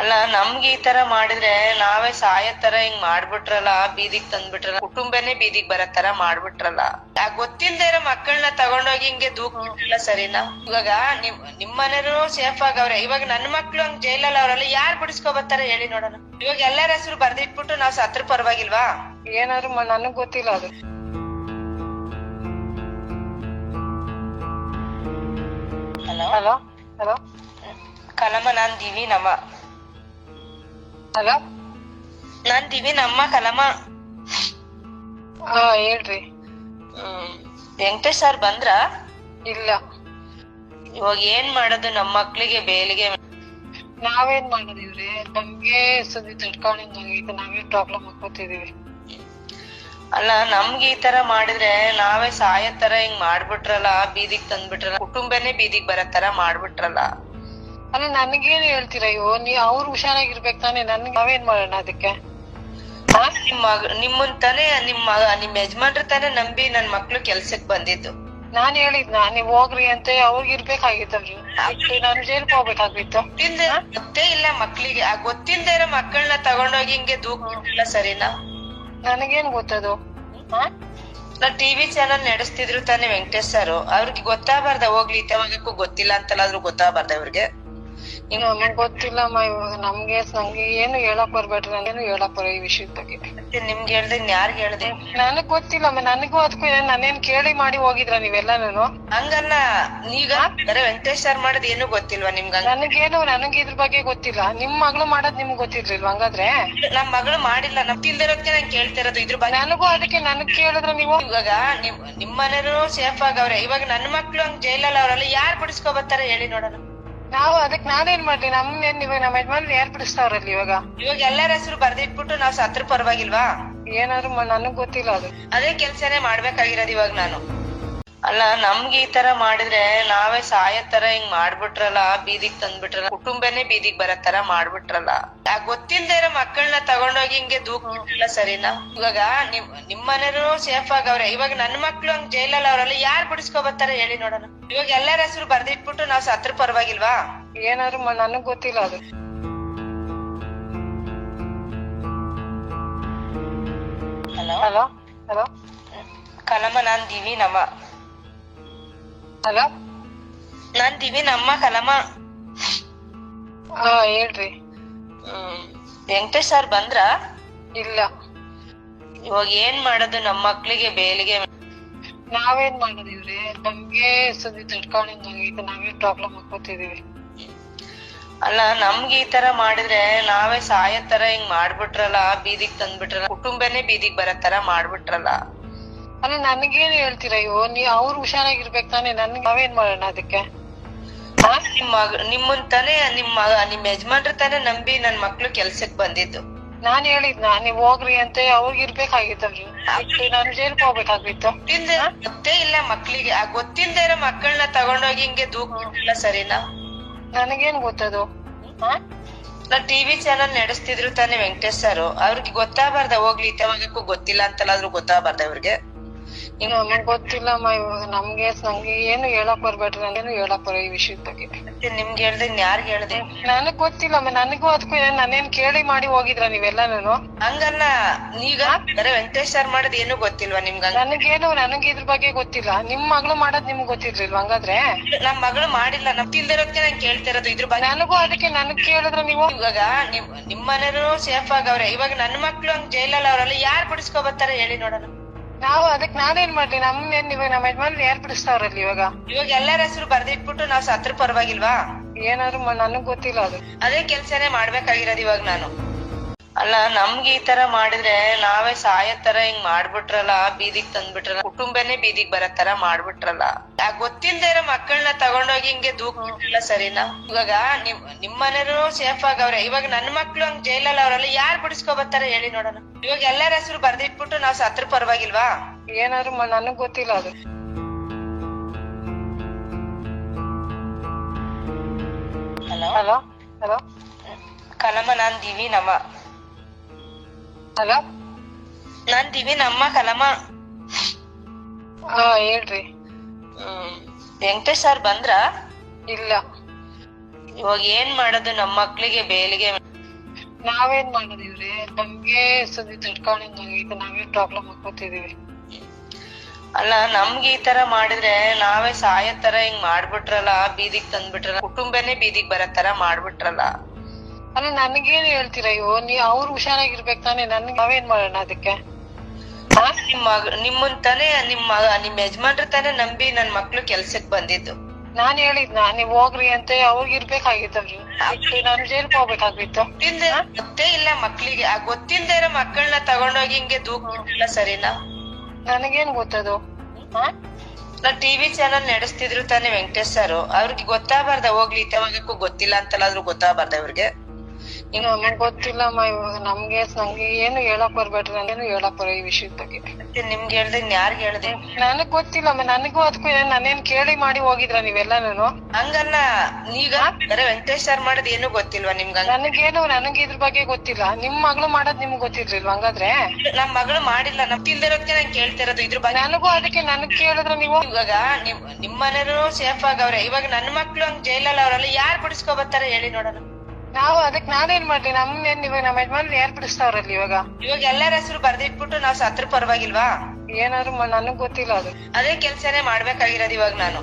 ಅಲ್ಲ ನಮ್ಗೆ ಈ ತರ ಮಾಡಿದ್ರೆ ನಾವೇ ಸಾಯೋ ತರ ಹಿಂಗ್ ಮಾಡ್ಬಿಟ್ರಲ್ಲ ಬೀದಿಗ್ ತಂದ್ಬಿಟ್ರಲ್ಲ. ಕುಟುಂಬನೇ ಬೀದಿಗ್ ಬರೋ ತರ ಮಾಡ್ಬಿಟ್ರಲ್ಲ. ಆ ಗೊತ್ತಿಲ್ದೆ ಇರೋ ಮಕ್ಕಳನ್ನ ತಗೊಂಡೋಗಿ ಹಿಂಗೆ ದೂಕ್ಬಿಟ್ರಲ್ಲ ಸರಿನಾ? ಇವಾಗ ನಿಮ್ ನಿಮ್ ಮನೆಯವರು ಸೇಫ್ ಆಗವ್ರೆ. ಇವಾಗ ನನ್ ಮಕ್ಳು ಹಂಗ್ ಜೈಲಲ್ಲಿ ಅವ್ರಲ್ಲ ಯಾರ್ ಬಿಡಿಸ್ಕೊ ಬರ್ತಾರೆ ಹೇಳಿ ನೋಡೋಣ. ಇವಾಗ ಎಲ್ಲರ ಹೆಸರು ಬರ್ದಿಟ್ಬಿಟ್ಟು ನಾವ್ ಸತ್ರ ಪರವಾಗಿಲ್ವಾ? ಏನಾದ್ರು ನನಗ್ ಗೊತ್ತಿಲ್ಲ ಅದು. ಹಲೋ? ಹಲೋ? ಹಲೋ? ಕಲಮ ನಾನ್ ದಿವಿ ನಮ್ಮ ಹಲೋ? ನಾನ್ ದಿವಿ ನಮ್ಮ ಕಲಮ. ಹಾ ಹೇಳ್ರಿ. ಹ್ಮ್ ವೆಂಕಟೇಶ್ ಸರ್ ಬಂದ್ರ? ಇಲ್ಲ. ಇವಾಗ ಏನ್ ಮಾಡೋದು ನಮ್ ಮಕ್ಳಿಗೆ ಬೇಲಿಗೆ? ನಾವೇನ್ ಮಾಡೋದಿವ್ರಿ ನಮ್ಗೆ ಸುದ್ದಿ ತಡ್ಕೊಂಡಿಂಗಾಗೈತೆ ನಾವೇ ಪ್ರಾಬ್ಲಮ್ ಹಾಕೋತಿದೀವಿ ಅಲ್ಲ ನಮ್ಗೆ ಈ ತರ ಮಾಡಿದ್ರೆ ನಾವೇ ಸಾಯೋ ತರ ಹಿಂಗ್ ಮಾಡ್ಬಿಟ್ರಲ್ಲ ಬೀದಿಗ್ ತಂದ್ಬಿಟ್ರಲ್ಲ ಕುಟುಂಬನೇ ಬೀದಿಗ್ ಬರೋ ತರ ಮಾಡ್ಬಿಟ್ರಲ್ಲ. ಅಲ್ಲ ನನಗೇನ್ ಹೇಳ್ತೀರಾ ಅಯ್ಯೋ ನೀ ಅವ್ರು ಹುಷಾರಾಗಿರ್ಬೇಕು ತಾನೇ ನನ್ಗೆ ನಾವೇನ್ ಮಾಡೋಣ ಅದಕ್ಕೆ? ಆ, ನಿಮ್ ಮಗ ನಿಮ್ಮನ್ ತಾನೇ ನಿಮ್ ಮಗ ನಿಮ್ ಯಜಮಾನ್ರ ತಾನೇ ನಂಬಿ ನನ್ ಮಕ್ಳು ಕೆಲ್ಸಕ್ ಬಂದಿದ್ದು. ನಾನ್ ಹೇಳಿದ್ನ ನೀವ್ ಹೋಗ್ರಿ ಅಂತ ಅವ್ರಿಗೆ ಇರ್ಬೇಕಾಗಿತ್ತವ್ರು ಅದಕ್ಕೆ ನಾನು ಜೈಲ್ಗೆ ಹೋಗ್ಬೇಕಾಗಿತ್ತು ಗೊತ್ತಿಲ್ದೆ ಗೊತ್ತೇ ಇಲ್ಲ ಮಕ್ಳಿಗೆ. ಆ ಗೊತ್ತಿಲ್ದೇ ಇರೋ ಮಕ್ಕಳನ್ನ ತಗೊಂಡೋಗಿ ಹಿಂಗೆ ದೂಕ್ಬಿಟ್ರಲ್ಲ ಸರಿನಾ? ನನಗೇನ್ ಗೊತ್ತದು? ಹಾ ನಾ ಟಿವಿ ಚಾನಲ್ ನಡೆಸ್ತಿದ್ರು ತಾನೇ ವೆಂಕಟೇಶ್ ಸರ್. ಅವ್ರಿಗೆ ಗೊತ್ತಾಗಬಾರ್ದ ಹೋಗ್ಲಿ ಇತವಾಗಕ್ಕೂ ಗೊತ್ತಿಲ್ಲ ಅಂತಲಾದ್ರೂ ಗೊತ್ತಾಗಬಾರ್ದ ಅವ್ರಿಗೆ ನಮಗ್ ಗೊತ್ತಿಲ್ಲಮ್ಮ ಇವಾಗ ನಮ್ಗೆ ನಂಗೆ ಏನು ಹೇಳಕ್ ಬರ್ಬೇಡ್ರಿ ನಾನೇನು ಹೇಳಕ್ ಬರೋ ಈ ವಿಷಯದ ಬಗ್ಗೆ. ಮತ್ತೆ ನಿಮ್ಗೆ ಹೇಳ್ದೆ ಯಾರ್ಗ್ ಹೇಳ್ದೆ? ನನಗ್ ಗೊತ್ತಿಲ್ಲಮ್ಮ ನನಗೂ ಅದಕ್ಕೂ ಏನ್ ನಾನೇನ್ ಕೇಳಿ ಮಾಡಿ ಹೋಗಿದ್ರ ನೀವೆಲ್ಲಾನು ಹಂಗಲ್ಲ ನೀಗ ಬರೀ ವೆಂಕಟೇಶ್ ಸರ್ ಮಾಡೋದ್ ಏನು ಗೊತ್ತಿಲ್ವಾ ನಿಮ್ಗ ನನಗೇನು ನನಗ್ ಇದ್ರ ಬಗ್ಗೆ ಗೊತ್ತಿಲ್ಲ. ನಿಮ್ ಮಗಳು ಮಾಡೋದ್ ನಿಮ್ಗ್ ಗೊತ್ತಿರ್ಲಿಲ್ವಾ ಹಂಗಾದ್ರೆ? ನಮ್ ಮಗಳು ಮಾಡಿಲ್ಲ ನಮ್ ತಿಲ್ದಿರೋದಕ್ಕೆ ನಾನ್ ಕೇಳ್ತಿರೋದು ಇದ್ರ ಬಗ್ಗೆ. ನನಗೂ ಅದಕ್ಕೆ ನನಗ್ ಕೇಳಿದ್ರೆ ನೀವು? ಇವಾಗ ನಿಮ್ ನಿಮ್ ಸೇಫ್ ಆಗವ್ರೆ. ಇವಾಗ ನನ್ ಮಕ್ಳು ಹಂಗ್ ಜೈಲಲ್ಲಿ ಅವ್ರಲ್ಲ ಯಾರ್ ಬಿಡಿಸ್ಕೊ ಬರ್ತಾರೆ ಹೇಳಿ ನೋಡೋಣ. ನಾವು ಅದಕ್ ನಾನೇನ್ ಮಾಡ್ಲಿ? ಏನ್ ಇವಾಗ ನಮ್ಮ ಯಜಮಾನ್ರು ಯಾರ್ ಬಿಡಿಸ್ತಾವ್ರಲ್ಲಿ ಇವಾಗ? ಇವಾಗ ಎಲ್ಲರ ಹೆಸರು ಬರ್ದಿಟ್ಬಿಟ್ಟು ನಾವ್ ಸತ್ರ ಪರವಾಗಿಲ್ವಾ? ಏನಾದ್ರು ಮ- ನನಗ್ ಗೊತ್ತಿಲ್ಲ ಅದು. ಅದೇ ಕೆಲ್ಸನೇ ಮಾಡ್ಬೇಕಾಗಿರೋದು ಇವಾಗ ನಾನು. ಅಲ್ಲ ನಮ್ಗೆ ಈ ತರ ಮಾಡಿದ್ರೆ ನಾವೇ ಸಾಯೋ ತರ ಹಿಂಗ್ ಮಾಡ್ಬಿಟ್ರಲ್ಲ ಬೀದಿಗ್ ತಂದ್ಬಿಟ್ರಲ್ಲ. ಕುಟುಂಬನೇ ಬೀದಿಗ್ ಬರೋ ತರ ಮಾಡ್ಬಿಟ್ರಲ್ಲ. ಆ ಗೊತ್ತಿಲ್ದೆ ಇರೋ ಮಕ್ಕಳನ್ನ ತಗೊಂಡೋಗಿ ಹಿಂಗೆ ದೂಕ್ಬಿಟ್ರಲ್ಲ ಸರಿನಾ? ಇವಾಗ ನಿಮ್ ನಿಮ್ ಮನೆಯವರು ಸೇಫ್ ಆಗವ್ರೆ. ಇವಾಗ ನನ್ ಮಕ್ಳು ಹಂಗ್ ಜೈಲಲ್ಲ ಅವ್ರಲ್ಲ ಯಾರ್ ಬಿಡಿಸ್ಕೋ ಬರ್ತಾರೆ ಹೇಳಿ ನೋಡೋಣ. ಇವಾಗ ಎಲ್ಲರ ಹೆಸರು ಬರ್ದಿಟ್ಬಿಟ್ಟು ನಾವ್ ಸತ್ರ ಪರವಾಗಿಲ್ವಾ? ಏನಾದ್ರು ನನಗ್ ಗೊತ್ತಿಲ್ಲ ಅದು. ಹಲೋ? ಹಲೋ? ಹಲೋ? ಕಲಮ ನಾನ್ ದಿವಿ ನಮ್ಮ ಹಲೋ? ನಾನ್ ದಿವಿ ನಮ್ಮ ಕಲಮ. ಹಾ ಹೇಳ್ರಿ. ಹ್ಮ್ ವೆಂಕಟೇಶ್ ಸರ್ ಬಂದ್ರ? ಇಲ್ಲ. ಇವಾಗ ಏನ್ ಮಾಡೋದು ನಮ್ ಮಕ್ಳಿಗೆ ಬೇಲಿಗೆ? ನಾವೇನ್ ಮಾಡೋದಿವ್ರಿ ನಮ್ಗೆ ಸದ್ಯ ತಡ್ಕೊಂಡಿಂಗಾಗೈತೆ ನಾವೇ ಪ್ರಾಬ್ಲಮ್ ಹಾಕೋತಿದೀವಿ ಅಲ್ಲ ನಮ್ಗೆ ಈ ತರ ಮಾಡಿದ್ರೆ ನಾವೇ ಸಾಯೋ ತರ ಹಿಂಗ್ ಮಾಡ್ಬಿಟ್ರಲ್ಲ ಬೀದಿಗ್ ತಂದ್ಬಿಟ್ರಲ್ಲ ಕುಟುಂಬನೇ ಬೀದಿಗ್ ಬರೋ ತರ ಮಾಡ್ಬಿಟ್ರಲ್ಲ. ಅಲ್ಲ ನನಗೇನ್ ಹೇಳ್ತೀರಾ ಅಯ್ಯೋ ನೀ ಅವ್ರು ಹುಷಾರಾಗಿರ್ಬೇಕು ತಾನೇ ನನ್ಗೆ ನಾವೇನ್ ಮಾಡೋಣ ಅದಕ್ಕೆ? ಹಾ? ನಿಮ್ ಮಗ ನಿಮ್ಮನ್ ತಾನೇ ನಿಮ್ ಮಗ ನಿಮ್ ಯಜಮಾನ್ರ ತಾನೇ ನಂಬಿ ನನ್ ಮಕ್ಳು ಕೆಲ್ಸಕ್ ಬಂದಿದ್ದು. ನಾನ್ ಹೇಳಿದ್ನ ನೀವ್ ಹೋಗ್ರಿ ಅಂತ ಅವ್ರಿಗೆ ಇರ್ಬೇಕಾಗಿತ್ತವ್ರು ಅದಕ್ಕೆ ನಾನು ಜೈಲ್ಗೆ ಹೋಗ್ಬೇಕಾಗಿತ್ತು ಗೊತ್ತಿಲ್ದೆ ಗೊತ್ತೇ ಇಲ್ಲ ಮಕ್ಳಿಗೆ. ಆ ಗೊತ್ತಿಲ್ದೇ ಇರೋ ಮಕ್ಕಳನ್ನ ತಗೊಂಡೋಗಿ ಹಿಂಗೆ ದೂಕ್ಬಿಟ್ರಲ್ಲ ಸರಿನಾ? ನನಗೇನ್ ಗೊತ್ತದು? ಹಾ ನಾ ಟಿವಿ ಚಾನಲ್ ನಡೆಸ್ತಿದ್ರು ತಾನೇ ವೆಂಕಟೇಶ್ ಸರ್. ಅವ್ರಿಗೆ ಗೊತ್ತಾಗಬಾರ್ದ ಹೋಗ್ಲಿ ಇತವಾಗಕ್ಕೂ ಗೊತ್ತಿಲ್ಲ ಅಂತಲಾದ್ರೂ ಗೊತ್ತಾಗಬಾರ್ದ ಅವ್ರಿಗೆ ನಮಗ್ ಗೊತ್ತಿಲ್ಲ ಅಮ್ಮ ಇವಾಗ ನಮ್ಗೆ ನಂಗೆ ಏನು ಹೇಳಕ್ ಬರ್ಬೇಡ್ರಿ ನಾನೇನು ಹೇಳಕ್ ಬರೋ ಈ ವಿಷಯದ ಬಗ್ಗೆ. ಮತ್ತೆ ನಿಮ್ಗೆ ಹೇಳ್ದೆ ಯಾರ್ಗ್ ಹೇಳ್ದೆ? ನನಗ್ ಗೊತ್ತಿಲ್ಲ ಅಮ್ಮ ನನಗೂ ಅದಕ್ಕೂ ಏನ್ ನಾನೇನ್ ಕೇಳಿ ಮಾಡಿ ಹೋಗಿದ್ರ ನೀವೆಲ್ಲಾನು? ಹಂಗಲ್ಲ ನೀಗ ಬರೇ ವೆಂಕಟೇಶ್ ಸರ್ ಮಾಡೋದ್ ಏನು ಗೊತ್ತಿಲ್ವಾ ನಿಮ್ಗ? ನನಗೇನು ನನಗೆ ಇದ್ರ ಬಗ್ಗೆ ಗೊತ್ತಿಲ್ಲ. ನಿಮ್ ಮಗಳು ಮಾಡೋದ್ ನಿಮ್ಗ್ ಗೊತ್ತಿರ್ಲಿಲ್ವಾ ಹಂಗಾದ್ರೆ? ನಮ್ ಮಗಳು ಮಾಡಿಲ್ಲ ನಮ್ ತಿಲ್ದಿರೋದಕ್ಕೆ ನಾನ್ ಕೇಳ್ತಿರೋದು ಇದ್ರ ಬಗ್ಗೆ. ನನಗೂ ಅದಕ್ಕೆ ನನಗ್ ಕೇಳಿದ್ರೆ ನೀವು? ಇವಾಗ ನಿಮ್ ನಿಮ್ ಮನೆಯವರು ಸೇಫ್ ಆಗವ್ರೆ. ಇವಾಗ ನನ್ ಮಕ್ಳು ಹಂಗ್ ಜೈಲಲ್ಲಿ ಅವ್ರಲ್ಲ ಯಾರ್ ಬಿಡಿಸ್ಕೊ ಬರ್ತಾರೆ ಹೇಳಿ ನೋಡೋಣ. ನಾವು ಅದಕ್ ನಾನೇನ್ ಮಾಡ್ಲಿ? ಏನ್ ಇವಾಗ ನಮ್ಮ ಯಜಮಾನ್ರು ಯಾರ್ ಬಿಡಿಸ್ತಾವ್ರಲ್ಲಿ ಇವಾಗ? ಇವಾಗ ಎಲ್ಲರ ಹೆಸರು ಬರ್ದಿಟ್ಬಿಟ್ಟು ನಾವ್ ಸತ್ರ ಪರವಾಗಿಲ್ವಾ? ಏನಾದ್ರು ನನಗ್ ಗೊತ್ತಿಲ್ಲ ಅದು. ಅದೇ ಕೆಲ್ಸನೇ ಮಾಡ್ಬೇಕಾಗಿರೋದು ಇವಾಗ ನಾನು. ಅಲ್ಲ ನಮ್ಗೆ ಈ ತರ ಮಾಡಿದ್ರೆ ನಾವೇ ಸಾಯೋ ತರ ಹಿಂಗ್ ಮಾಡ್ಬಿಟ್ರಲ್ಲ ಬೀದಿಗ್ ತಂದ್ಬಿಟ್ರಲ್ಲ ಕುಟುಂಬನೇ ಬೀದಿಗ್ ಬರೋ ತರ ಮಾಡ್ಬಿಟ್ರಲ್ಲ. ಆ ಗೊತ್ತಿಲ್ದೇ ಇರೋ ಮಕ್ಕಳನ್ನ ತಗೊಂಡೋಗಿ ಹಿಂಗೆ ದೂಕ್ಬಿಟ್ರಲ್ಲ ಸರಿನಾ? ಇವಾಗ ನಿಮ್ ನಿಮ್ ಮನೆಯವರು ಸೇಫ್ ಆಗವ್ರೆ. ಇವಾಗ ನನ್ ಮಕ್ಳು ಹಂಗ್ ಜೈಲಲ್ಲಿ ಅವ್ರಲ್ಲ ಯಾರ್ ಬಿಡಿಸ್ಕೊ ಬರ್ತಾರೆ ಹೇಳಿ ನೋಡೋಣ. ಇವಾಗ ಎಲ್ಲರ ಹೆಸರು ಬರ್ದಿಟ್ಬಿಟ್ಟು ನಾವ್ ಸತ್ರ ಪರವಾಗಿಲ್ವಾ? ಏನಾದ್ರು ನನಗ್ ಗೊತ್ತಿಲ್ಲ ಅದು. ಹಲೋ? ಹಲೋ? ಹಲೋ? ಕಲಮ ನಾನ್ ದಿವಿ ನಮ್ಮ ಹಲೋ? ನಾನ್ ದಿವಿ ನಮ್ಮ ಕಲಮ. ಹಾ ಹೇಳ್ರಿ. ಹ್ಮ್ ವೆಂಕಟೇಶ್ ಸರ್ ಬಂದ್ರ? ಇಲ್ಲ. ಇವಾಗ ಏನ್ ಮಾಡೋದು ನಮ್ ಮಕ್ಳಿಗೆ ಬೇಲಿಗೆ? ನಾವೇನ್ ಮಾಡೋದಿವ್ರಿ? ನಮ್ಗೆ ಸದ್ಯ ತಡ್ಕೊಂಡಿದ್ದಂಗೈತೆ ನಾವೇ ಪ್ರಾಬ್ಲಮ್ ಹಾಕೋತಿದೀವಿ ಅಲ್ಲ ನಮ್ಗೆ ಈ ತರ ಮಾಡಿದ್ರೆ ನಾವೇ ಸಾಯೋ ತರ ಹಿಂಗ್ ಮಾಡ್ಬಿಟ್ರಲ್ಲ ಬೀದಿಗ್ ತಂದ್ಬಿಟ್ರಲ್ಲ ಕುಟುಂಬನೇ ಬೀದಿಗ್ ಬರೋ ತರ ಮಾಡ್ಬಿಟ್ರಲ್ಲ. ಅಲ್ಲ ನನ್ಗೇನ್ ಹೇಳ್ತೀರಾ ಅಯ್ಯೋ ನೀ ಅವ್ರು ಹುಷಾರಾಗಿರ್ಬೇಕು ತಾನೇ ನನ್ಗೆ ನಾವೇನ್ ಮಾಡೋಣ ಅದಕ್ಕೆ? ಆ ನಿಮ್ ಮಗ ನಿಮ್ಮನ್ ತಾನೇ ನಿಮ್ ಮಗ ನಿಮ್ ಯಜಮಾನ್ರ ತಾನೇ ನಂಬಿ ನನ್ ಮಕ್ಳು ಕೆಲ್ಸಕ್ ಬಂದಿದ್ದು. ನಾನ್ ಹೇಳಿದ್ನ ನೀವ್ ಹೋಗ್ರಿ ಅಂತ ಅವ್ರಿಗೆ ಇರ್ಬೇಕಾಗಿತ್ತವ್ರು ನಾನು ಜೈಲ್ಗೆ ಹೋಗ್ಬೇಕಾಗಿತ್ತು ಗೊತ್ತಿಲ್ದೆ ಗೊತ್ತೇ ಇಲ್ಲ ಮಕ್ಳಿಗೆ. ಆ ಗೊತ್ತಿಲ್ದೇ ಇರೋ ಮಕ್ಕಳನ್ನ ತಗೊಂಡೋಗಿ ಹಿಂಗೆ ದೂಕಿಲ್ಲ ಸರಿನಾ? ನನಗೇನ್ ಗೊತ್ತದು? ಹಾ ನಾ ಟಿವಿ ಚಾನಲ್ ನಡೆಸ್ತಿದ್ರು ತಾನೇ ವೆಂಕಟೇಶ್ ಸರ್. ಅವ್ರಿಗೆ ಗೊತ್ತಾಗಬಾರ್ದ ಹೋಗ್ಲಿ ಇತ್ತವಾಗಕ್ಕೂ ಗೊತ್ತಿಲ್ಲ ಅಂತಲ್ಲಾದ್ರೂ ಗೊತ್ತಾಗಬಾರ್ದ ಅವ್ರಿಗೆ ನಮಗ್ ಗೊತ್ತಿಲ್ಲಮ್ಮ ಇವಾಗ ನಮ್ಗೆ ನಂಗೆ ಏನು ಹೇಳಕ್ ಬರ್ಬೇಡ್ರಿ ನಾನೇನು ಹೇಳಕ್ ಬರ ಈ ವಿಷಯದ ಬಗ್ಗೆ. ಮತ್ತೆ ನಿಮ್ಗೆ ಹೇಳ್ದೆ ಯಾರ್ಗ್ ಹೇಳ್ದೆ? ನನಗ್ ಗೊತ್ತಿಲ್ಲಮ್ಮ ನನಗೂ ಅದಕ್ಕೂ ಏನ್ ನಾನೇನ್ ಕೇಳಿ ಮಾಡಿ ಹೋಗಿದ್ರ ನೀವೆಲ್ಲಾನು ಹಂಗಲ್ಲ ನೀಗ ಬರೀ ವೆಂಕಟೇಶ್ ಸರ್ ಮಾಡೋದ್ ಏನು ಗೊತ್ತಿಲ್ವಾ ನಿಮ್ಗ? ನನಗೇನು ನನಗೆ ಇದ್ರ ಬಗ್ಗೆ ಗೊತ್ತಿಲ್ಲ. ನಿಮ್ ಮಗಳು ಮಾಡೋದ್ ನಿಮ್ಗ್ ಗೊತ್ತಿರ್ಲಿಲ್ವ ಹಂಗಾದ್ರೆ? ನಮ್ ಮಗಳು ಮಾಡಿಲ್ಲ ನಮ್ ತಿಲ್ದಿರೋದ್ಕೆ ನಾನು ಕೇಳ್ತಿರೋದು ಇದ್ರ ಬಗ್ಗೆ. ನನಗೂ ಅದಕ್ಕೆ ನನಗ್ ಕೇಳಿದ್ರೆ ನೀವು? ಇವಾಗ ನಿಮ್ ನಿಮ್ ಮನೆಯವರು ಸೇಫ್ ಆಗವ್ರೆ ಇವಾಗ ನನ್ ಮಕ್ಳು ಹಂಗ್ ಜೈಲಲ್ಲಿ ಅವ್ರಲ್ಲ ಯಾರ್ ಬಿಡಿಸ್ಕೊ ಬರ್ತಾರೆ ಹೇಳಿ ನೋಡೋಣ. ನಾವು ಅದಕ್ ನಾನೇನ್ ಮಾಡ್ಲಿ? ಏನ್ ಇವಾಗ ನಮ್ಮ ಯಜಮಾನ್ರು ಯಾರ್ ಬಿಡಿಸ್ತಾವ್ರಲ್ಲಿ ಇವಾಗ? ಇವಾಗ ಎಲ್ಲರ ಹೆಸರು ಬರ್ದಿಟ್ಬಿಟ್ಟು ನಾವ್ ಸತ್ರ ಪರವಾಗಿಲ್ವಾ? ಏನಾದ್ರು ಮ- ನನಗ್ ಗೊತ್ತಿಲ್ಲ ಅದು. ಅದೇ ಕೆಲ್ಸನೇ ಮಾಡ್ಬೇಕಾಗಿರೋದು ಇವಾಗ ನಾನು.